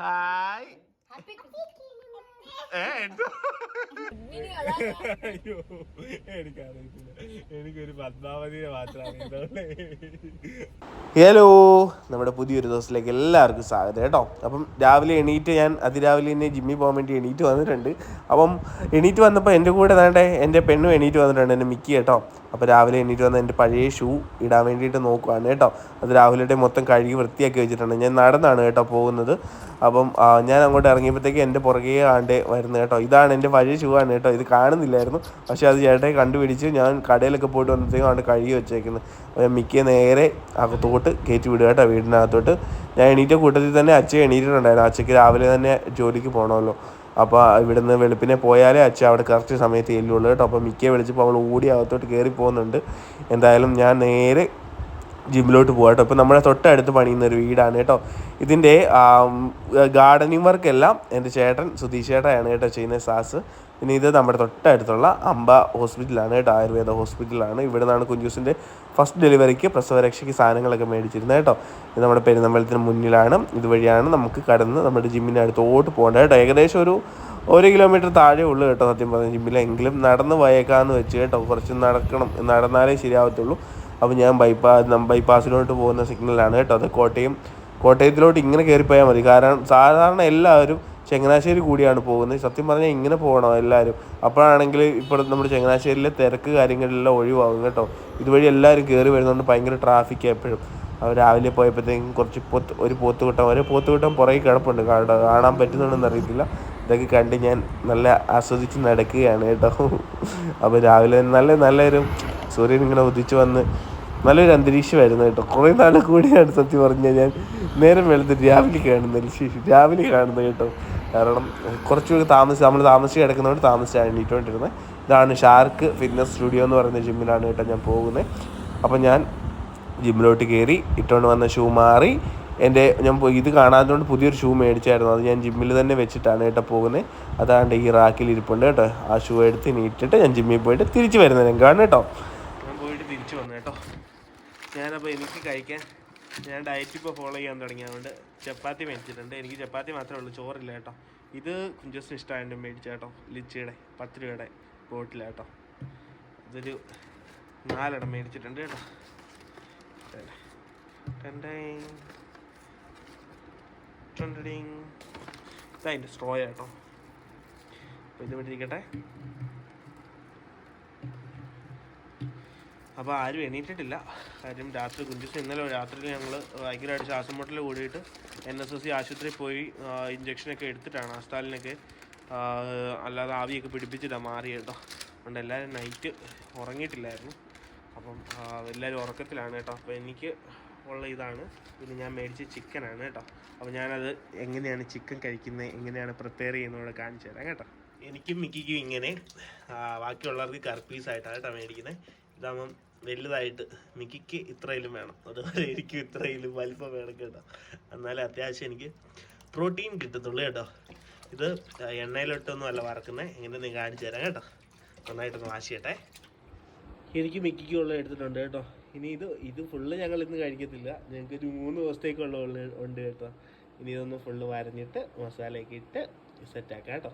Hi ഏ എന്തോ? അയ്യോ എനിക്കറിയത്തില്ല. എനിക്കൊരു പത്മാവതിയെ മാത്രമാണ് ഹലോ നമ്മുടെ പുതിയൊരു ദിവസത്തിലേക്ക് എല്ലാവർക്കും സ്വാഗതം കേട്ടോ. അപ്പം രാവിലെ എണീറ്റ് ഞാൻ അതിരാവിലെ തന്നെ ജിമ്മിൽ പോകാൻ വേണ്ടി എണീറ്റ് വന്നിട്ടുണ്ട്. അപ്പം എണീറ്റ് വന്നപ്പോൾ എന്റെ കൂടെ വേണ്ടേ എന്റെ പെണ്ണും എണീറ്റ് വന്നിട്ടുണ്ട് എന്റെ മിക്കി കേട്ടോ. അപ്പോൾ രാവിലെ എണീറ്റ് വന്ന് എന്റെ പഴയ ഷൂ ഇടാൻ വേണ്ടിയിട്ട് നോക്കുവാണ് കേട്ടോ. അത് രാഹുലിന്റെ മൊത്തം കഴുകി വൃത്തിയാക്കി വെച്ചിട്ടുണ്ട് ഞാൻ നടന്നാണ് കേട്ടോ പോകുന്നത്. അപ്പം ഞാൻ അങ്ങോട്ട് ഇറങ്ങിയപ്പോഴത്തേക്ക് എന്റെ പുറകെ ആണ്ടേ വരുന്നത് കേട്ടോ. ഇതാണ് എന്റെ പഴയ ഷൂ ആണ് കേട്ടോ. ഇത് കാണുന്നില്ലായിരുന്നു. പക്ഷേ അത് ചേട്ടനെ കണ്ടുപിടിച്ച് ഞാൻ കടയിലൊക്കെ പോയിട്ട് വന്നപ്പോഴത്തേക്കും അവിടെ കഴുകി വെച്ചേക്കുന്നത് മിക്ക നേരെ അകത്തോട്ട് കയറ്റി വിടുക കേട്ടോ വീടിനകത്തോട്ട്. ഞാൻ എണീറ്റ കൂട്ടത്തിൽ തന്നെ അച്ഛൻ എണീറ്റിട്ടുണ്ടായിരുന്നു. അച്ഛക്ക് രാവിലെ തന്നെ ജോലിക്ക് പോകണമല്ലോ അപ്പോൾ ഇവിടുന്ന് വെളുപ്പിനെ പോയാലേ അച്ഛൻ അവിടെ കറക്റ്റ് സമയത്ത് ചെല്ലുള്ളൂ കേട്ടോ. അപ്പോൾ മിക്കേ വിളിച്ചപ്പോൾ അവൾ ഓടി അകത്തോട്ട് കയറി പോകുന്നുണ്ട്. എന്തായാലും ഞാൻ നേരെ ജിമ്മിലോട്ട് പോകാം കേട്ടോ. ഇപ്പോൾ നമ്മുടെ തൊട്ടടുത്ത് പണിയുന്ന ഒരു വീടാണ് കേട്ടോ. ഇതിന്റെ ഗാർഡനിങ് വർക്കെല്ലാം എന്റെ ചേട്ടൻ സുധീഷ് ചേട്ടനാണ് കേട്ടോ ചെയ്യുന്ന സാസ്. പിന്നെ ഇത് നമ്മുടെ തൊട്ടടുത്തുള്ള അമ്പ ഹോസ്പിറ്റലാണ് കേട്ടോ ആയുർവേദ ഹോസ്പിറ്റലാണ്. ഇവിടെ നിന്നാണ് കുഞ്ചൂസിന്റെ ഫസ്റ്റ് ഡെലിവറിക്ക് പ്രസവരക്ഷയ്ക്ക് സാധനങ്ങളൊക്കെ മേടിച്ചിരുന്നത് കേട്ടോ. ഇത് നമ്മുടെ പെരുന്നമ്പലത്തിന് മുന്നിലാണ്. ഇതുവഴിയാണ് നമുക്ക് കടന്ന് നമ്മുടെ ജിമ്മിന്റെ അടുത്തോട്ട് പോകേണ്ടത് കേട്ടോ. ഏകദേശം ഒരു ഒരു കിലോമീറ്റർ താഴെ ഉള്ളൂ കേട്ടോ സത്യം പറഞ്ഞ ജിമ്മിലെങ്കിലും നടന്ന് പോയേക്കാന്ന് വെച്ച് കേട്ടോ കുറച്ച് നടക്കണം. നടന്നാലേ ശരിയാവത്തുള്ളൂ. അപ്പോൾ ഞാൻ ബൈപ്പാ ബൈപ്പാസിലോട്ട് പോകുന്ന സിഗ്നലാണ് കേട്ടോ. അത് കോട്ടയം കോട്ടയത്തിലോട്ട് ഇങ്ങനെ കയറിപ്പോയാൽ മതി. കാരണം സാധാരണ എല്ലാവരും ചങ്ങനാശ്ശേരി കൂടിയാണ് പോകുന്നത്. സത്യം പറഞ്ഞാൽ ഇങ്ങനെ പോകണം എല്ലാവരും അപ്പോഴാണെങ്കിൽ ഇപ്പോൾ നമ്മുടെ ചങ്ങനാശ്ശേരിയിലെ തിരക്ക് കാര്യങ്ങളെല്ലാം ഒഴിവാകും കേട്ടോ. ഇതുവഴി എല്ലാവരും കയറി വരുന്നതുകൊണ്ട് ഭയങ്കര ട്രാഫിക് എപ്പോഴും. രാവിലെ പോയപ്പോഴത്തേക്കും കുറച്ച് പോത്ത് ഒരു പോത്തുകൂട്ടം ഒരു പോത്തുകൂട്ടം പുറകെ കിടപ്പുണ്ട്. കാണാൻ പറ്റുന്നുണ്ടെന്ന് അറിയത്തില്ല. ഇതൊക്കെ കണ്ട് ഞാൻ നല്ല ആസ്വദിച്ച് നടക്കുകയാണ് കേട്ടോ. അപ്പോൾ രാവിലെ നല്ല നല്ലൊരു സൂര്യൻ ഇങ്ങനെ ഉദിച്ച് വന്ന് നല്ലൊരു അന്തരീക്ഷമായിരുന്നു കേട്ടോ. കുറേ നാളെ കൂടിയാണ് സത്യം പറഞ്ഞാൽ ഞാൻ നേരം വെളുത്ത് രാവിലെ കാണുന്നത്. രാവിലെ കാണുന്നത് കേട്ടോ. കാരണം കുറച്ചുകൂടി താമസിച്ച് നമ്മൾ താമസിച്ച് കിടക്കുന്നതുകൊണ്ട് താമസിച്ചാണ് എണീറ്റുകൊണ്ടിരുന്നത് ഇതാണ് ഷാർക്ക് ഫിറ്റ്നസ് സ്റ്റുഡിയോ എന്ന് പറയുന്ന ജിമ്മിലാണ് കേട്ടോ ഞാൻ പോകുന്നത് അപ്പോൾ ഞാൻ ജിമ്മിലോട്ട് കയറി ഇട്ടുകൊണ്ട് വന്ന ഷൂ മാറി. എന്റെ ഞാൻ ഇത് കാണാത്തതുകൊണ്ട് പുതിയൊരു ഷൂ മേടിച്ചായിരുന്നു. അത് ഞാൻ ജിമ്മിൽ തന്നെ വെച്ചിട്ടാണ് കേട്ടോ പോകുന്നത് അതാണ്ട് ഈ റാക്കിൽ ഇരിപ്പുണ്ട് കേട്ടോ. ആ ഷൂ എടുത്ത് നീട്ടിട്ട് ഞാൻ ജിമ്മിൽ പോയിട്ട് തിരിച്ച് വരുന്നത് രംഗമാണ് കേട്ടോ. ഞാൻ പോയിട്ട് തിരിച്ചു വന്നു കേട്ടോ. ഞാനപ്പോൾ എനിക്ക് കഴിക്കാൻ ഞാൻ ഡയറ്റ് ഇപ്പോൾ ഫോളോ ചെയ്യാൻ തുടങ്ങി. അതുകൊണ്ട് ചപ്പാത്തി മേടിച്ചിട്ടുണ്ട്. എനിക്ക് ചപ്പാത്തി മാത്രമേ ഉള്ളൂ. ചോറില്ല കേട്ടോ. ഇത് കുഞ്ചസിന് ഇഷ്ടമായിട്ട് മേടിച്ച കേട്ടോ. ലിച്ചിയുടെ പത്ത് രൂപയുടെ ബോട്ടിൽ കേട്ടോ. ഇതൊരു നാലെണ്ണം മേടിച്ചിട്ടുണ്ട് കേട്ടോ. ടണ്ടേങ്. ടണ്ടടിങ്. ഇതാ അതിന്റെ സ്ട്രോ കേട്ടോ. അപ്പോൾ ഇത് വിട്ടിരിക്കട്ടെ അപ്പോൾ ആരും എണീറ്റിട്ടില്ല. കാര്യം രാത്രി കുഞ്ചിസ് ഇന്നലെ രാത്രി ഞങ്ങൾ ഭയങ്കരമായിട്ട് ശ്വാസം മുട്ടൽ കൂടിയിട്ട് എൻ എസ് എസ് സി ആശുപത്രിയിൽ പോയി ഇഞ്ചക്ഷനൊക്കെ എടുത്തിട്ടാണ് ഹസ്താലിനൊക്കെ ആ, അല്ലാതെ ആവിയൊക്കെ പിടിപ്പിച്ചിട്ടാണ് മാറി കേട്ടോ. അതുകൊണ്ട് എല്ലാവരും നൈറ്റ് ഉറങ്ങിയിട്ടില്ലായിരുന്നു. അപ്പം എല്ലാവരും ഉറക്കത്തിലാണ് കേട്ടോ. അപ്പോൾ എനിക്ക് ഉള്ള ഇതാണ്. പിന്നെ ഞാൻ മേടിച്ച ചിക്കനാണ് കേട്ടോ. അപ്പോൾ ഞാനത് എങ്ങനെയാണ് ചിക്കൻ കഴിക്കുന്നത് എങ്ങനെയാണ് പ്രിപ്പയർ ചെയ്യുന്നതോടെ കാണിച്ചു തരാം കേട്ടോ. എനിക്കും മിക്കിക്കും ഇങ്ങനെ ബാക്കിയുള്ളവർക്ക് കർപ്പീസായിട്ടാണ് കേട്ടോ മേടിക്കുന്നത് ഇതാകുമ്പം വലുതായിട്ട് മിക്കിക്ക് ഇത്രയിലും വേണം. അതുപോലെ എനിക്കും ഇത്രയിലും വലിപ്പം വേണം കേട്ടോ. എന്നാലേ അത്യാവശ്യം എനിക്ക് പ്രോട്ടീൻ കിട്ടത്തുള്ളൂ കേട്ടോ. ഇത് എണ്ണയിലിട്ടൊന്നും അല്ല വറക്കുന്നത് എങ്ങനെ നീ കാണിച്ചു തരാം കേട്ടോ. നന്നായിട്ടൊന്ന് വാശിയട്ടെ എനിക്ക് മിക്കിക്കും ഉള്ള എടുത്തിട്ടുണ്ട് കേട്ടോ. ഇനി ഇത് ഇത് ഫുള്ള് ഞങ്ങൾ ഇന്ന് കഴിക്കത്തില്ല. ഞങ്ങൾക്ക് ഒരു മൂന്ന് ദിവസത്തേക്കുള്ള ഉണ്ട് കേട്ടോ. ഇനി ഇതൊന്ന് ഫുള്ള് വരഞ്ഞിട്ട് മസാലയൊക്കെ ഇട്ട് സെറ്റാക്കാം കേട്ടോ.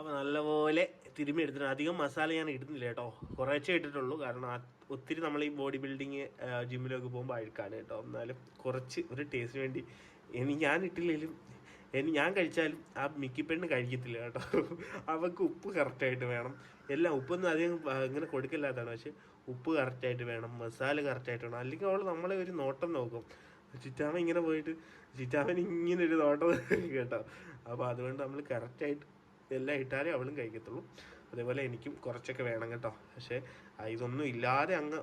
അപ്പോൾ നല്ലപോലെ തിരുമ്മി എടുത്തിട്ട് അധികം മസാല ഞാൻ ഇടുന്നില്ല കേട്ടോ. കുറച്ചേ ഇട്ടിട്ടുള്ളൂ. കാരണം ഒത്തിരി നമ്മൾ ഈ ബോഡി ബിൽഡിങ് ജിമ്മിലൊക്കെ പോകുമ്പോൾ അഴുക്കാണ് കേട്ടോ. എന്നാലും കുറച്ച് ഒരു ടേസ്റ്റിന് വേണ്ടി ഇനി ഞാൻ ഇട്ടില്ലെങ്കിലും ഇനി ഞാൻ കഴിച്ചാലും ആ മിക്കി പെണ്ണ് കഴിക്കത്തില്ല കേട്ടോ. അവൾക്ക് ഉപ്പ് കറക്റ്റായിട്ട് വേണം. എല്ലാം ഉപ്പൊന്നും അധികം ഇങ്ങനെ കൊടുക്കില്ലാത്തതാണ്. പക്ഷേ ഉപ്പ് കറക്റ്റായിട്ട് വേണം. മസാല കറക്റ്റായിട്ട് വേണം. അല്ലെങ്കിൽ അവൾ നമ്മളെ ഒരു നോട്ടം നോക്കും. ചിറ്റാമ ഇങ്ങനെ പോയിട്ട് ചിറ്റാമൻ ഇങ്ങനെ ഒരു നോട്ടം കേട്ടോ. അപ്പോൾ അതുകൊണ്ട് നമ്മൾ കറക്റ്റായിട്ട് ഇതെല്ലാം ഇട്ടാലേ അവളും കഴിക്കത്തുള്ളൂ. അതേപോലെ എനിക്കും കുറച്ചൊക്കെ വേണം കേട്ടോ. പക്ഷേ ഇതൊന്നും ഇല്ലാതെ അങ്ങ്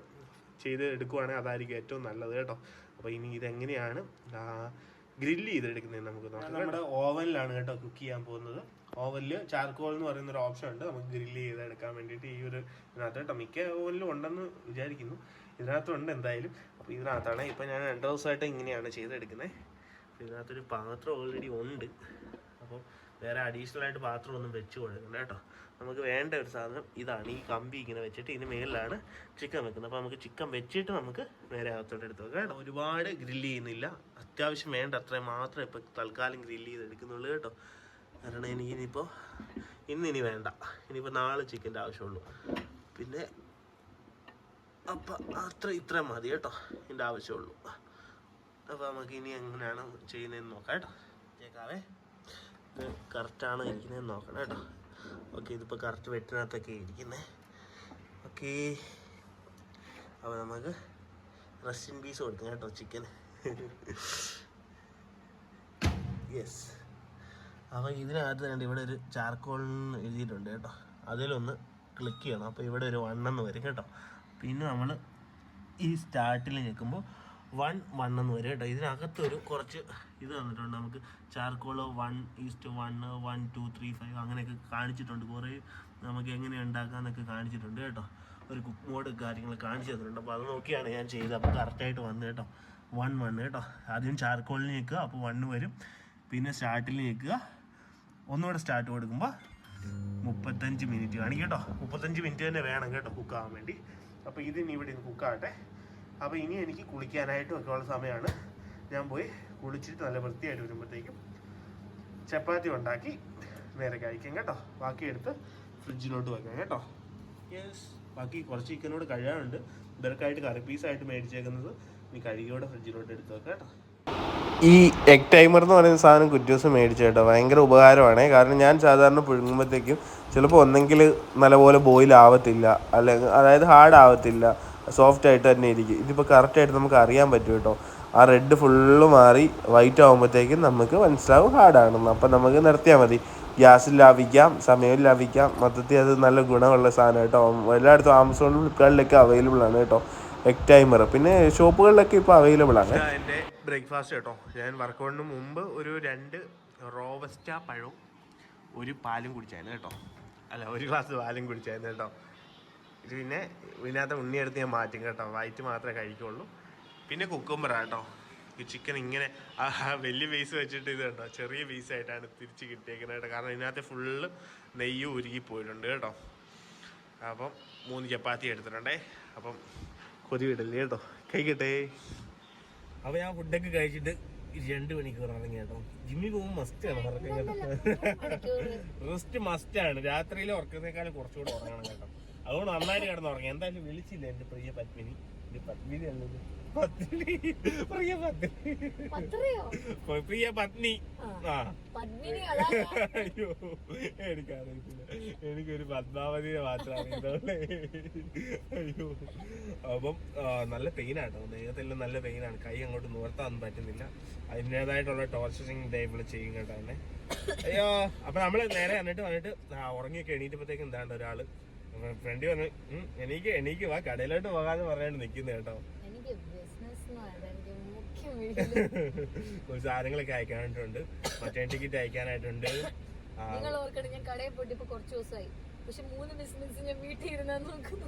ചെയ്ത് എടുക്കുവാണെങ്കിൽ അതായിരിക്കും ഏറ്റവും നല്ലത് കേട്ടോ. അപ്പോൾ ഇനി ഇതെങ്ങനെയാണ് ഗ്രില്ല് ചെയ്തെടുക്കുന്നത് നമുക്ക് നമ്മുടെ ഓവനിലാണ് കേട്ടോ കുക്ക് ചെയ്യാൻ പോകുന്നത്. ഓവനിൽ ചാർക്കോൾ എന്ന് പറയുന്ന ഒരു ഓപ്ഷൻ ഉണ്ട്. നമുക്ക് ഗ്രില്ല് ചെയ്തെടുക്കാൻ വേണ്ടിയിട്ട് ഈ ഒരു ഇതിനകത്ത് കേട്ടോ. മിക്ക ഓവനിലും ഉണ്ടെന്ന് വിചാരിക്കുന്നു. ഇതിനകത്തുണ്ട് എന്തായാലും. അപ്പോൾ ഇതിനകത്താണ് ഇപ്പോൾ ഞാൻ രണ്ട് ദിവസമായിട്ട് ഇങ്ങനെയാണ് ചെയ്തെടുക്കുന്നത്. ഇതിനകത്തൊരു പാത്രം ഓൾറെഡി ഉണ്ട്. അപ്പോൾ വേറെ അഡീഷണൽ ആയിട്ട് പാത്രം ഒന്നും വെച്ച് കൊടുക്കണ്ട കേട്ടോ. നമുക്ക് വേണ്ട ഒരു സാധനം ഇതാണ്. ഈ കമ്പി ഇങ്ങനെ വെച്ചിട്ട് ഇതിന് മേലിലാണ് ചിക്കൻ വെക്കുന്നത്. അപ്പോൾ നമുക്ക് ചിക്കൻ വെച്ചിട്ട് നമുക്ക് നേരെ അകത്തോട്ട് എടുത്ത് വെക്കാം കേട്ടോ. ഒരുപാട് ഗ്രില്ല് ചെയ്യുന്നില്ല. അത്യാവശ്യം വേണ്ട അത്രയും മാത്രമേ ഇപ്പോൾ തൽക്കാലം ഗ്രില്ല് ചെയ്ത് എടുക്കുന്നുള്ളൂ കേട്ടോ. കാരണം എനിക്ക് ഇനിയിപ്പോൾ ഇനി വേണ്ട. ഇനിയിപ്പോൾ നാളെ ചിക്കന്റെ ആവശ്യമുള്ളൂ. പിന്നെ അപ്പം അത്ര ഇത്ര മതി കേട്ടോ. എന്റെ ആവശ്യമുള്ളൂ. അപ്പോൾ നമുക്ക് ഇനി എങ്ങനെയാണ് ചെയ്യുന്നതെന്ന് നോക്കാം കേട്ടോ. ചേക്കാവേ ഇത് കറക്റ്റാണ് ഇരിക്കുന്നതെന്ന് നോക്കണം കേട്ടോ. ഓക്കെ ഇതിപ്പോൾ കറക്റ്റ് വെട്ടിനകത്തൊക്കെ ഇരിക്കുന്നത് ഓക്കെ അപ്പോൾ നമുക്ക് റഷ്യൻ പീസ് കൊടുക്കാം കേട്ടോ ചിക്കൻ യെസ് അപ്പോൾ ഇതിനകത്ത് തന്നെ ഇവിടെ ഒരു ചാർക്കോൾ എഴുതിയിട്ടുണ്ട് കേട്ടോ. അതിലൊന്ന് ക്ലിക്ക് ചെയ്യണം. അപ്പോൾ ഇവിടെ ഒരു വണ്ണെന്ന് വരും കേട്ടോ. പിന്നെ നമ്മൾ ഈ സ്റ്റാർട്ടിൽ ഞെക്കുമ്പോൾ വൺ വൺ എന്ന് വരും കേട്ടോ. ഇതിനകത്ത് ഒരു കുറച്ച് ഇത് തന്നിട്ടുണ്ട്. നമുക്ക് charcoal one east one one two three five അങ്ങനെയൊക്കെ കാണിച്ചിട്ടുണ്ട്. കുറേ നമുക്ക് എങ്ങനെ ഉണ്ടാക്കാമെന്നൊക്കെ കാണിച്ചിട്ടുണ്ട് കേട്ടോ. ഒരു കുക്ക് മോഡ് കാര്യങ്ങൾ കാണിച്ചു തന്നിട്ടുണ്ട്. അപ്പോൾ അത് നോക്കിയാണ് ഞാൻ ചെയ്തത്. അപ്പോൾ കറക്റ്റായിട്ട് വന്നു കേട്ടോ. വൺ വൺ കേട്ടോ. ആദ്യം ചാർക്കോളിൽ നിൽക്കുക അപ്പോൾ വണ്ണ് വരും. പിന്നെ സ്റ്റാർട്ടിൽ നിൽക്കുക ഒന്നുകൂടെ സ്റ്റാർട്ട് കൊടുക്കുമ്പോൾ മുപ്പത്തഞ്ച് മിനിറ്റ് കാണിക്കും കേട്ടോ മുപ്പത്തഞ്ച് മിനിറ്റ് തന്നെ വേണം കേട്ടോ കുക്കാവാൻ വേണ്ടി. അപ്പോൾ ഇതിന് ഇവിടെ കുക്കാവട്ടെ അപ്പോൾ ഇനി എനിക്ക് കുളിക്കാനായിട്ടും ഒക്കെ ഉള്ള സമയമാണ്. ഞാൻ പോയി കുളിച്ചിട്ട് നല്ല വൃത്തിയായിട്ട് വരുമ്പോഴത്തേക്കും ചപ്പാത്തി ഉണ്ടാക്കി നേരെ കഴിക്കാം കേട്ടോ. ബാക്കി എടുത്ത് ഫ്രിഡ്ജിലോട്ട് വെക്കാം കേട്ടോ. യെസ് ബാക്കി കുറച്ച് ചിക്കനോട് കഴിയാനുണ്ട് ഇവർക്കായിട്ട് കറി പീസായിട്ട് മേടിച്ചേക്കുന്നത്. ഇനി കഴുകിയോടെ ഫ്രിഡ്ജിലോട്ട് എടുത്ത് വെക്കാം കേട്ടോ. ഈ എഗ് ടൈമർ എന്ന് പറയുന്ന സാധനം കുറ്റൂസ് മേടിച്ചു കേട്ടോ. ഭയങ്കര ഉപകാരമാണ്. കാരണം ഞാൻ സാധാരണ പുഴുങ്ങുമ്പോഴത്തേക്കും ചിലപ്പോൾ ഒന്നെങ്കിൽ നല്ലപോലെ ബോയിൽ ആവത്തില്ല. അല്ലെങ്കിൽ അതായത് ഹാർഡ് ആവത്തില്ല. സോഫ്റ്റ് ആയിട്ട് തന്നെ ഇരിക്കും. ഇതിപ്പോൾ കറക്റ്റായിട്ട് നമുക്ക് അറിയാൻ പറ്റും കേട്ടോ. ആ റെഡ് ഫുള്ള് മാറി വൈറ്റ് ആകുമ്പോഴത്തേക്കും നമുക്ക് മനസ്സിലാവും ഹാർഡാണെന്ന് അപ്പം നമുക്ക് നിർത്തിയാൽ മതി. ഗ്യാസിൽ ലാഭിക്കാം സമയം ലാഭിക്കാം. മൊത്തത്തിൽ അത് നല്ല ഗുണമുള്ള സാധനം കേട്ടോ. എല്ലായിടത്തും ആമസോണിലും ഫ്ലിപ്കാർട്ടിലൊക്കെ അവൈലബിൾ ആണ് കേട്ടോ. എഗ് ടൈമർ പിന്നെ ഷോപ്പുകളിലൊക്കെ ഇപ്പോൾ അവൈലബിൾ ആണ്. എന്റെ ബ്രേക്ക്ഫാസ്റ്റ് കേട്ടോ. ഞാൻ വർക്കൗട്ടിന് മുമ്പ് ഒരു രണ്ട് റോവസ്റ്റ പഴവും ഒരു പാലും കുടിച്ചായിരുന്നു കേട്ടോ. അല്ല ഒരു ഗ്ലാസ് പാലും കുടിച്ചായിരുന്നു കേട്ടോ. ഇത് പിന്നെ ഇതിനകത്ത് ഉണ്ണിയെടുത്ത് ഞാൻ മാറ്റും കേട്ടോ. വൈറ്റ് മാത്രമേ കഴിക്കുള്ളൂ. പിന്നെ കുക്കുമ്പർ കേട്ടോ. ഈ ചിക്കൻ ഇങ്ങനെ ആ വലിയ പീസ് വെച്ചിട്ട് ഇത് കേട്ടോ ചെറിയ പീസായിട്ടാണ് തിരിച്ച് കിട്ടിയേക്കുന്നത് കേട്ടോ. കാരണം ഇതിനകത്ത് ഫുള്ള് നെയ്യ് ഉരുകി പോയിട്ടുണ്ട് കേട്ടോ. അപ്പം മൂന്ന് ചപ്പാത്തി എടുത്തിട്ടുണ്ടേ. അപ്പം കൊതി വിടല്ലേ കേട്ടോ. കഴിക്കട്ടെ അപ്പോൾ ഞാൻ ഫുഡൊക്കെ കഴിച്ചിട്ട് രണ്ട് മണിക്കൂർ ഇറങ്ങി കേട്ടോ. ജിമ്മിൽ പോകുമ്പോൾ മസ്റ്റാണ് ഉറക്കം കേട്ടോ. റെസ്റ്റ് മസ്റ്റാണ് രാത്രിയിൽ ഉറക്കുന്നേക്കാളും കുറച്ചുകൂടെ ഉറങ്ങണം കേട്ടോ. അതുകൊണ്ട് നന്നായിട്ട് കിടന്ന് ഉറങ്ങി. എന്തായാലും വിളിച്ചില്ല എന്റെ പ്രിയ പത്മിനി. എന്റെ പത്മിനി അല്ലത്. പത്മിനി. പ്രിയ പത്രയോ? പ്രിയ പത്നി ആ. അയ്യോ എനിക്കറിയത്തില്ല. എനിക്കൊരു പത്മാവതിയെ മാത്രമാണ് ഇതുള്ളേ അയ്യോ. അപ്പം നല്ല പെയിനാട്ടോ. ദേഹത്തെല്ലാം നല്ല പെയിനാണ്. കൈ അങ്ങോട്ട് നിവർത്താൻ പറ്റുന്നില്ല. അതിന്റെതായിട്ടുള്ള ടോർച്ചറിങ് ഇതേപോലെ ചെയ്യും കേട്ടോ തന്നെ അയ്യോ അപ്പൊ നമ്മൾ നേരെ വന്നിട്ട് വന്നിട്ട് ഉറങ്ങിയൊക്കെ എണീറ്റപ്പോഴത്തേക്കും എന്താണ്ട് ഒരാൾ ഫ്രണ്ട് വന്ന് "ഉം, എനിക്ക് എനിക്ക് വാ കടയിലോട്ട് പോകാന്ന് പറയാണ്ട് നിൽക്കുന്നത് കേട്ടോ. കുറച്ച് സാധനങ്ങളൊക്കെ അയക്കാനായിട്ടുണ്ട്. മറ്റേ ടിക്കറ്റ് അയക്കാനായിട്ടുണ്ട്. നിങ്ങൾ ഓർക്കണം ഞാൻ കടയിൽ പോയിട്ട് ഇപ്പൊ കുറച്ച് ദിവസമായി. പക്ഷെ മൂന്ന് ബിസിനസ് ഞാൻ വീട്ടിൽ ഇരുന്നാ നോക്കുന്നു.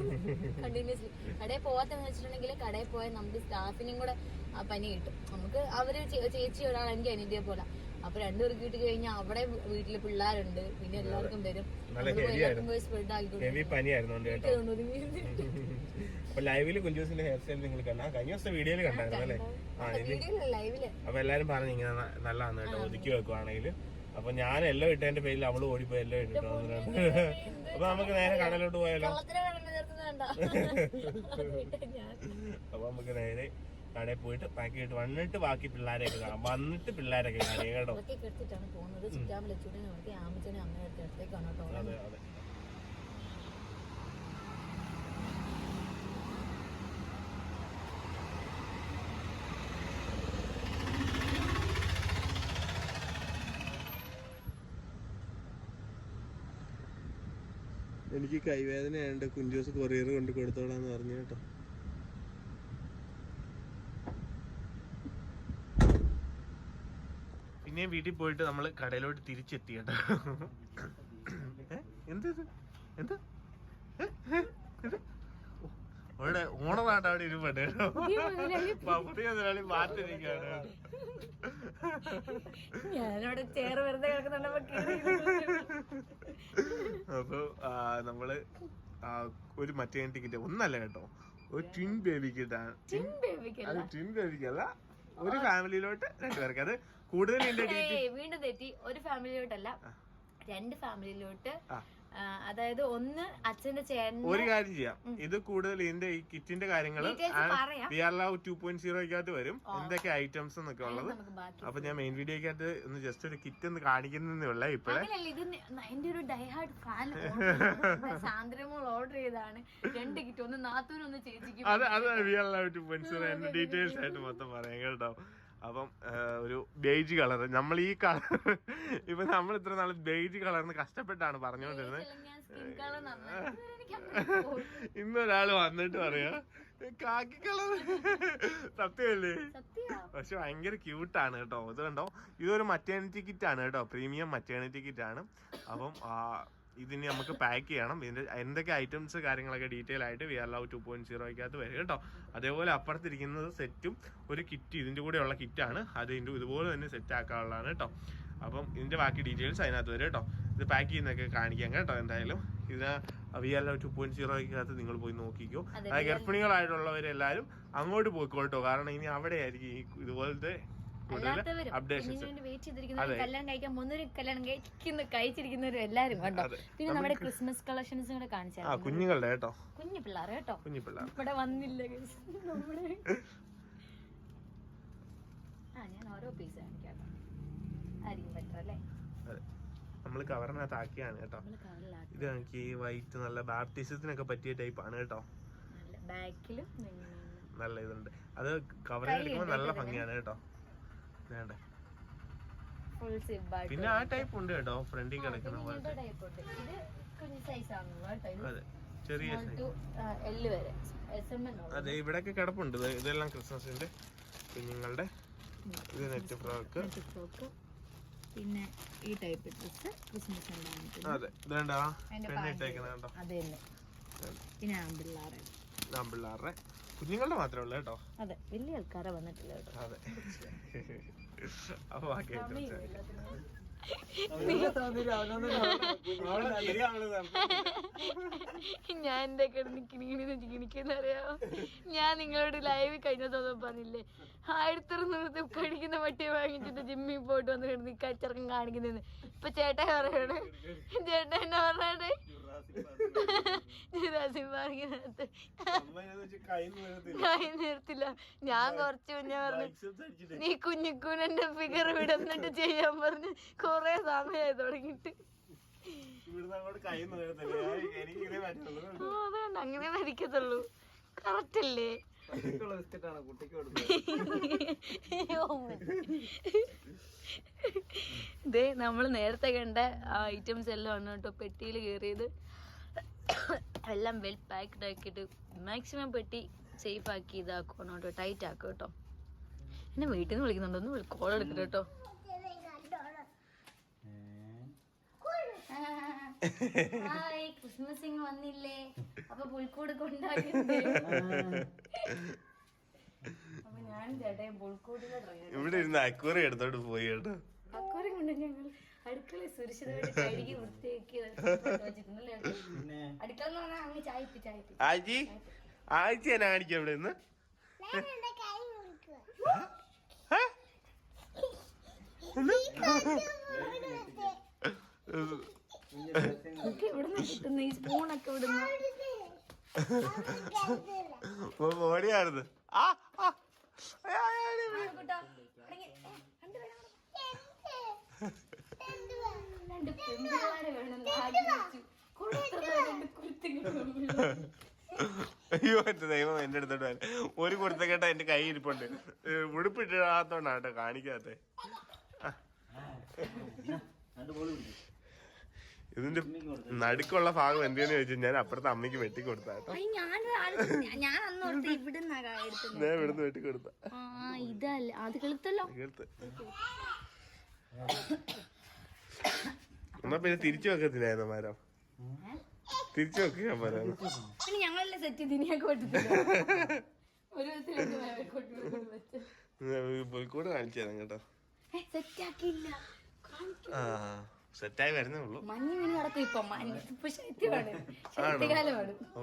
കണ്ടിന്യൂസ്ലി കടയിൽ പോവാത്തെന്ന് വെച്ചിട്ടുണ്ടെങ്കിൽ കടയിൽ പോയാൽ നമുക്ക് സ്റ്റാഫിനും കൂടെ ആ പനി കിട്ടും. നമുക്ക് അവർ ചേച്ചി ഒരാൾ എനിക്ക് അനിയത്തിയെ പോലെ. അപ്പൊ രണ്ടുപേർക്ക് കിട്ടി കഴിഞ്ഞാൽ അവിടെ വീട്ടിൽ പിള്ളേരുണ്ട്. പിന്നെ എല്ലാവർക്കും വരും. സ്പ്രെഡ് ആയിക്കോട്ടെ ലൈവിൽ കുഞ്ചൂസിന്റെ ഹെയർ സ്റ്റൈൽ നിങ്ങൾ കണ്ടാ? കഴിഞ്ഞ ദിവസത്തെ വീഡിയോയിൽ കണ്ടായിരുന്നു അപ്പൊ എല്ലാരും പറഞ്ഞു ഇങ്ങനെ നല്ലതാണ് കേട്ടോ ഒതുക്കി വെക്കുവാണെങ്കിൽ. അപ്പൊ ഞാൻ എല്ലാം ഇട്ടതിന്റെ പേരിൽ അവൾ ഓടിപ്പോയി എല്ലാം ഇട്ടിട്ടോ അപ്പൊ നമുക്ക് നേരെ കടലോട്ട് പോയാലോ? അപ്പൊ നമുക്ക് നേരെ കടയിൽ പോയിട്ട് പാക്ക് ചെയ്തിട്ട് വന്നിട്ട് ബാക്കി പിള്ളേരെയൊക്കെ കാണാം. വന്നിട്ട് പിള്ളേരൊക്കെ കാണാം. കേട്ടോ അതെ അതെ. എനിക്ക് കൈവേദനയുണ്ട് കുഞ്ചോസ് കൊറിയർ കൊണ്ട് കൊടുത്തോളാന്ന് പറഞ്ഞു കേട്ടോ. പിന്നെയും വീട്ടിൽ പോയിട്ട് നമ്മൾ കടയിലോട്ട് തിരിച്ചെത്തി കേട്ടോ? എന്ത്? എന്ത്? അവിടെ ഓണറായിട്ട് അവിടെ ഇരുപണ്ട് പുതിയ മുതലാളി. ഞാനവിടെ വെറുതെ അപ്പൊ നമ്മൾ ഒരു മറ്റേ ടിക്കറ്റ് ഒന്നല്ല കേട്ടോ. ഒരു ട്വിൻ ബേബിക്കല്ല അത് ട്വിൻ ബേബിക്കല്ല ഒരു ഫാമിലിയിലോട്ട് രണ്ടുപേർക്ക്. അത് കൂടുതൽ വീണ്ടും തെറ്റി. ഒരു ഫാമിലിയിലോട്ടല്ല. രണ്ട് ഫാമിലിയിലോട്ട്. അതായത് ഒന്ന് അച്ഛന്റെ ചേട്ടൻ ഒരു കാര്യം ചെയ്യാം. ഇത് കൂടുതൽ ഇതിന്റെ ഈ കിറ്റിന്റെ കാര്യങ്ങൾ ടു പോയിന്റ് സീറോയ്ക്കകത്ത് വരും. എന്തൊക്കെ ഐറ്റംസ് എന്നൊക്കെ ഉള്ളത്. അപ്പൊ ഞാൻ മെയിൻ വീഡിയോക്കകത്ത് ഒന്ന് ജസ്റ്റ് ഒരു കിറ്റ് ഒന്ന് കാണിക്കുന്നേ ഉള്ള ഇപ്പഴേ. ഇത് എന്റെ ഒരു ഡൈഹാർഡ് ഫാൻ സാന്ദ്രമോൾ ഓർഡർ ചെയ്താണ് രണ്ട് കിറ്റ് ഒന്ന് നാത്തൂരും ഒന്ന് ചേച്ചിക്കും അത് അത് we are love two point zero എന്റെ ഡീറ്റെയിൽസ് ആയിട്ട് മൊത്തം പറയാം കേട്ടോ. അപ്പം ഒരു ബേജ് കളർ നമ്മൾ ഈ കളർ ഇപ്പൊ നമ്മൾ ഇത്ര നാൾ ബേജ് കളർന്ന് കഷ്ടപ്പെട്ടാണ് പറഞ്ഞുകൊണ്ടിരുന്നത്. ഇന്നൊരാൾ വന്നിട്ട് പറയാ കാക്കി കളർ സത്യമല്ലേ സത്യ? പക്ഷെ ഭയങ്കര ക്യൂട്ടാണ് കേട്ടോ. ഇത് കണ്ടോ? ഇതൊരു മറ്റേണിറ്റി കിറ്റ് ആണ് കേട്ടോ. പ്രീമിയം മറ്റേണിറ്റി കിറ്റ് ആണ്. അപ്പം ആ, ഇതിന് നമുക്ക് പാക്ക് ചെയ്യണം. ഇതിന്റെ എന്തൊക്കെ ഐറ്റംസ് കാര്യങ്ങളൊക്കെ ഡീറ്റെയിൽ ആയിട്ട് we are love two point സീറോയ്ക്കകത്ത് വരും കേട്ടോ. അതേപോലെ അപ്പുറത്തിരിക്കുന്നത് സെറ്റും ഒരു കിറ്റ് ഇതിന്റെ കൂടെയുള്ള കിറ്റാണ് അത് ഇതിന്റെ ഇതുപോലെ തന്നെ സെറ്റ് ആക്കാനുള്ളതാണ് കേട്ടോ. അപ്പം ഇതിന്റെ ബാക്കി ഡീറ്റെയിൽസ് അതിനകത്ത് വരും കേട്ടോ. ഇത് പാക്ക് ചെയ്യുന്നൊക്കെ കാണിക്കാം കേട്ടോ എന്തായാലും. ഇത് we are love two point സീറോയ്ക്കകത്ത് നിങ്ങൾ പോയി നോക്കിക്കോ. ഗർഭിണികളായിട്ടുള്ളവരെല്ലാവരും അങ്ങോട്ട് പോയിക്കോട്ടോ. കാരണം ഇനി അവിടെ ആയിരിക്കും ഈ ഇതുപോലത്തെ കൂടുതൽ അപ്ഡേഷൻസ്. കല്യാണം കഴിക്കാൻ കല്യാണം കഴിക്കുന്ന കഴിച്ചിരിക്കുന്നവരും എല്ലാരും കണ്ടോ. പിന്നെ നമ്മുടെ ക്രിസ്മസ് കളക്ഷൻസ് കൂടെ ആ കുഞ്ഞുങ്ങളുടെ കേട്ടോ. കുഞ്ഞു പിള്ളേർ കേട്ടോ? കുഞ്ഞു പിള്ളേർ ഇവിടെ വന്നില്ല. ആ ഞാൻ ഓരോ പീസ് കാണിക്കാം കേട്ടോ ആയിരിക്കും ബെറ്റർ അല്ലേ? അതെ. നമ്മൾ കവറിനകത്ത് ആക്കിയാണ് കേട്ടോ. ഇത് എനിക്ക് വൈറ്റ് നല്ല ബാപ്റ്റിസത്തിനൊക്കെ പറ്റിയ ടൈപ്പ് ആണ് കേട്ടോ. നല്ല ബാക്കിലും നല്ല ഇതുണ്ട്. അത് കവറിൽ എടുക്കുമ്പോൾ നല്ല ഭംഗിയാണ് കേട്ടോ. വേണ്ടേ? പിന്നെ ആ ടൈപ്പ് ഉണ്ട് കേട്ടോ ഫ്രണ്ടിൽ കിടക്കുന്ന അതെ ചെറിയ അതെ ഇവിടെയൊക്കെ കിടപ്പുണ്ട്. ഇത് ഇതെല്ലാം ക്രിസ്മസിന്റെ കുഞ്ഞുങ്ങളുടെ ഇത് നെറ്റ് ഫ്രോക്ക്. പിന്നെ ഈ ടൈപ്പ് ഡ്രസ് ക്രിസ്മസ് അതെ ഇതേണ്ട? കേട്ടോ പിന്നെ ആമ്പിള്ളാറെ പിള്ളേരുടെ കുഞ്ഞുങ്ങളുടെ മാത്രമേ ഉള്ളൂ കേട്ടോ. അതെ വലിയ ആൾക്കാരെ വന്നിട്ടില്ല കേട്ടോ. അതെ. അപ്പൊ ബാക്കി. ഞാൻ എന്റെ കിടന്ന് കിണിന്ന് ചികിണിക്കുന്നറിയാമോ ഞാൻ നിങ്ങളോട് ലൈവ് കഴിഞ്ഞ ദിവസം പറഞ്ഞില്ലേ ആയിരത്തി അറുന്നൂറ് കഴിക്കുന്ന പട്ടിയെ വാങ്ങിച്ചിട്ട് ജിമ്മിൽ പോയിട്ട് വന്ന് കിടന്ന് കച്ചറക്കം കാണിക്കുന്നതെന്ന് ഇപ്പൊ ചേട്ടാ പറയണേ ചേട്ടാ എന്നാ പറഞ്ഞേ ജുറാസിക് പാർക്കിനകത്ത് കൈ നിർത്തില്ല ഞാൻ കുറച്ച് മുന്നേ പറഞ്ഞു നീ കുഞ്ഞിക്കൂനന്റെ ഫിഗർ വിടന്നിട്ട് ചെയ്യാൻ പറഞ്ഞു കൊറേ സമയമായി തുടങ്ങിട്ട് അതുകൊണ്ട് അങ്ങനെ മരിക്കത്തുള്ളൂ. കറക്റ്റ് അല്ലേ? ഇതേ നമ്മൾ നേരത്തെ കണ്ട ഐറ്റംസ് എല്ലാം ആണ് കേട്ടോ പെട്ടിയിൽ കയറിയത്. എല്ലാം വെൽ പാക്ക്ഡ് ആക്കിയിട്ട് മാക്സിമം പെട്ടി സേഫ് ആക്കി ഇതാക്കണം കേട്ടോ ടൈറ്റ് ആക്കും കേട്ടോ. എന്നെ വീട്ടിൽ നിന്ന് വിളിക്കുന്നുണ്ടോ. ഒന്ന് കോൾ എടുക്കട്ടെ കേട്ടോ. ക്രിസ്മസ് വന്നില്ലേ? അപ്പൊ പുൽക്കൂട് കൊണ്ടാക്കി ഇവിടെ ഇരുന്ന് അക്വറി എടുത്തോട്ട് പോയി കേട്ടോ. അക്വറി കൊണ്ട് ഞങ്ങൾ അടുക്കള സുരക്ഷിതമായിട്ട് കഴുകി വൃത്തിയാക്കി വെച്ചിട്ടുണ്ടല്ലേ അടുക്കള എന്ന് പറഞ്ഞാൽ അങ്ങ് ചായപ്പി ചായപ്പി ആജി? ആഴ്ച എന്നെ കാണിക്കാം ഇവിടെ നിന്ന്? കിട്ടുന്ന? ഈ സ്പൂണൊക്കെ ഇവിടുന്ന് ഓടിയായിരുന്നു ആ ആ. അയ്യ, അയ്യ, അയ്യ, അയ്യ. കൂട്ടാ അടങ്ങി. ഏ, രണ്ടുപേരും കൂടെ. രണ്ട് പെൺപിള്ളേരെ വേണം അയ്യോ എന്റെ ദൈവം എന്റെ അടുത്തോട്ട് വരാൻ. ഒരു കുടുത്തക്കെട്ട എന്റെ കൈ ഇരിപ്പുണ്ട്. ഏ, ഉടുപ്പിട്ടാത്തോണ്ടാണ് കേട്ടോ കാണിക്കാത്തെ. ഇതിന്റെ നടുക്കുള്ള ഭാഗം എന്തെന്ന് ചോദിച്ചാൽ ഞാൻ അപ്പുറത്തെ അമ്മയ്ക്ക് വെട്ടി കൊടുത്ത കേട്ടോ ഞാൻ ആലോചിച്ചു. ഞാൻ അന്ന് ഓർത്ത് ഇവിടുന്നാ എടുത്തത് ഞാൻ ഇവിടുന്ന് വെട്ടി കൊടുത്ത ആ ഇതല്ല. അത് കിളുത്തല്ലോ കേൾത്ത്. എന്നാ പിന്നെ തിരിച്ചു വെക്കത്തില്ലായിരുന്നു മരം? തിരിച്ചു വെക്കുക മരം പിന്നെ ഞങ്ങളല്ലേ സെറ്റ് ഇതിനെയൊക്കെ കാണിച്ചു തരാം കേട്ടോ. ആ സെറ്റായി വരുന്നേ ഉള്ളൂ. മഞ്ഞ് വീണ് നടക്കും ഇപ്പൊ. മഞ്ഞ് ഇപ്പൊ ശൈത്യമാണ് ശൈത്യകാലമാണ് ഓ.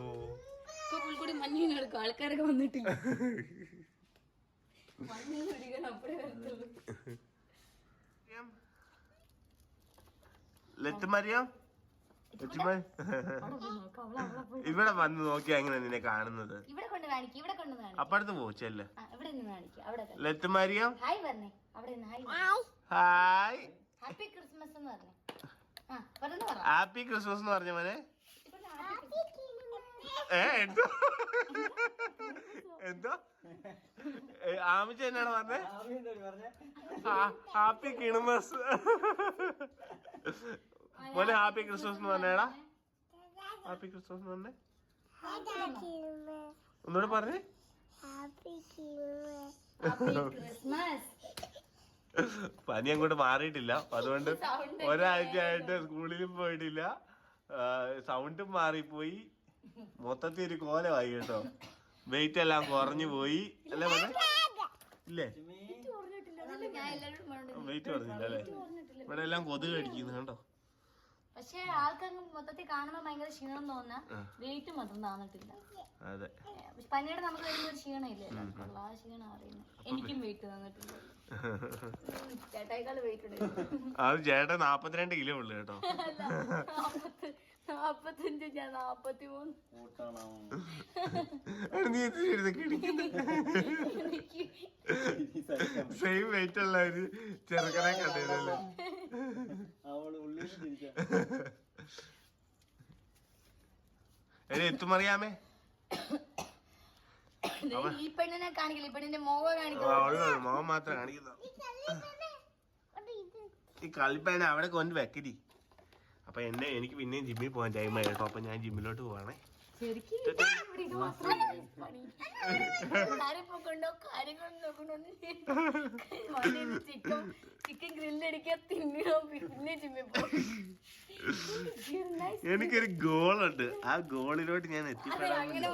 ഇപ്പൊ പുൽക്കൂടി മഞ്ഞ് വീണ് നടക്കും ആൾക്കാരൊക്കെ വന്നിട്ടില്ല. മഞ്ഞ് അപ്പഴേ ലത്തുമറിയോ മരിയോ നോക്കാം ഇവിടെ വന്ന് നോക്കിയാ എങ്ങനെ നിന്നെ കാണുന്നത്? ഇവിടെ കൊണ്ട് കാണിക്കും ഇവിടെ കൊണ്ട് കാണിക്കും. അപ്പുറത്ത് പോ ചെല്ല്. ആ ഇവിടെ നിന്ന് കാണിക്കും അവിടെ ലത്തുമാരിയോ ഹായ് പറഞ്ഞേ അവിടെ ഹായ് ഹായ്. ഹാപ്പി ക്രിസ്മസ് എന്ന് പറഞ്ഞേ. ഹാപ്പി ക്രിസ്മസ് എന്ന് പറഞ്ഞ മോനെ. ഏ എന്തോ? എന്തോ? ആമിച്ച എന്നാണ് പറഞ്ഞേ? ഹാപ്പി ക്രിസ്മസ് മോനെ ഹാപ്പി ക്രിസ്മസ് എന്ന് പറഞ്ഞേടാ ഹാപ്പി ക്രിസ്മസ് എന്ന് പറഞ്ഞേ. ഒന്നുകൂടെ പറഞ്ഞേ പനി അങ്ങോട്ട് മാറിയിട്ടില്ല. അതുകൊണ്ട് ഒരാഴ്ചയായിട്ട് സ്കൂളിലും പോയിട്ടില്ല. സൗണ്ടും മാറിപ്പോയി. മൊത്തത്തിൽ ഒരു കോലമായി കേട്ടോ. വെയിറ്റ് എല്ലാം കുറഞ്ഞു പോയി. അല്ലേ മോനെ? ഇല്ലേ? വെയിറ്റ് കുറഞ്ഞില്ല അല്ലേ? ഇവിടെ എല്ലാം കൊതുക് അടിക്കുന്നു കണ്ടോ പക്ഷെ ആൾക്കങ്ങ് മൊത്തത്തിൽ കാണുമ്പോ ഭയങ്കര ക്ഷീണം തോന്നുന്ന വെയിറ്റ് മാത്രം താന്നിട്ടില്ല. അതെ. പനിയുടെ നമുക്ക് വരുന്ന ഒരു ക്ഷീണം ഇല്ലേ ആ ക്ഷീണം അറിയുന്നത് എനിക്കും വെയിറ്റ് തന്നിട്ടില്ല ചേട്ടായിക്കാൾ വെയിറ്റ് ഉണ്ട്. അത് ചേട്ടൻ നാപ്പത്തിരണ്ട് കിലോ ഉള്ളു കേട്ടോ. നാപ്പത്തഞ്ച് ഞാൻ നാപ്പത്തി മൂന്ന് നീ എന്തിനാ ഇരുന്ന് കിടിക്കുന്നെ? എനിക്ക് സെയിം വെയിറ്റ് ഉള്ള ഒരു ചെറുക്കനെ കണ്ടിരുന്നല്ലേ അവൾ ഉള്ളിൽ തിരിച്ച എടി എത്തുമറിയാമേ? ഈ പെണ്ണിനെ കാണിക്കില്ല ഈ പെണ്ണിന്റെ മോഹം കാണിക്കുന്നു മോഹം മാത്രം കാണിക്കുന്നു. ഈ കളിപ്പേന അവിടെ കൊണ്ട് വെക്കടി. അപ്പൊ എന്നെ എനിക്ക് പിന്നെയും ജിമ്മിൽ പോകാൻ ടൈം ആയിരുന്നു അപ്പൊ ഞാൻ ജിമ്മിലോട്ട് പോവാണേ. ചിക്കൻ ചിക്കൻ ഗ്രില്ലടിക്കാൻ തിന്നണോ? പിന്നെ ജിമ്മിൽ പോകും എനിക്കൊരു ഗോളുണ്ട്. ആ ഗോളിലോട്ട് ഞാൻ എത്തി എത്തിപ്പെടാൻ അങ്ങനെ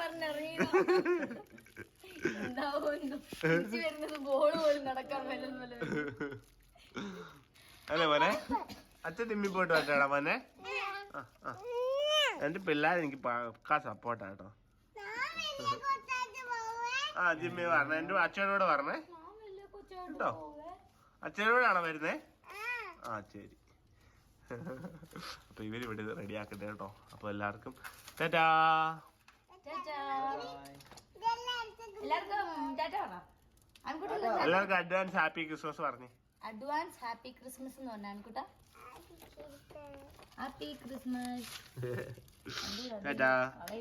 വരുന്നത് പോലും നടക്കാൻ പറ്റുന്നില്ല അല്ലേ മോനെ. അച്ഛൻ തിമ്മി പോയിട്ട് വരട്ടാടാ മോനെ. എന്റെ പിള്ളേർ എനിക്ക് പക്കാ സപ്പോർട്ടാ കേട്ടോ. ആ ജിമ്മി പറഞ്ഞ. എന്റെ അച്ഛനോട് പറഞ്ഞേ. കേട്ടോ അച്ഛനോടാണോ വരുന്നേ? ആ ശരി. അപ്പൊ ഇവർ ഇവിടെ റെഡി ആക്കട്ടെ കേട്ടോ. അപ്പൊ എല്ലാവർക്കും ടാറ്റാ. എല്ലാവർക്കും അഡ്വാൻസ് ഹാപ്പി ക്രിസ്മസ് പറഞ്ഞു. അഡ്വാൻസ് ഹാപ്പി ക്രിസ്മസ് എന്ന് പറഞ്ഞ ആൺകുട്ട ഹാപ്പി ക്രിസ്മസ് ടാറ്റാ അവളെ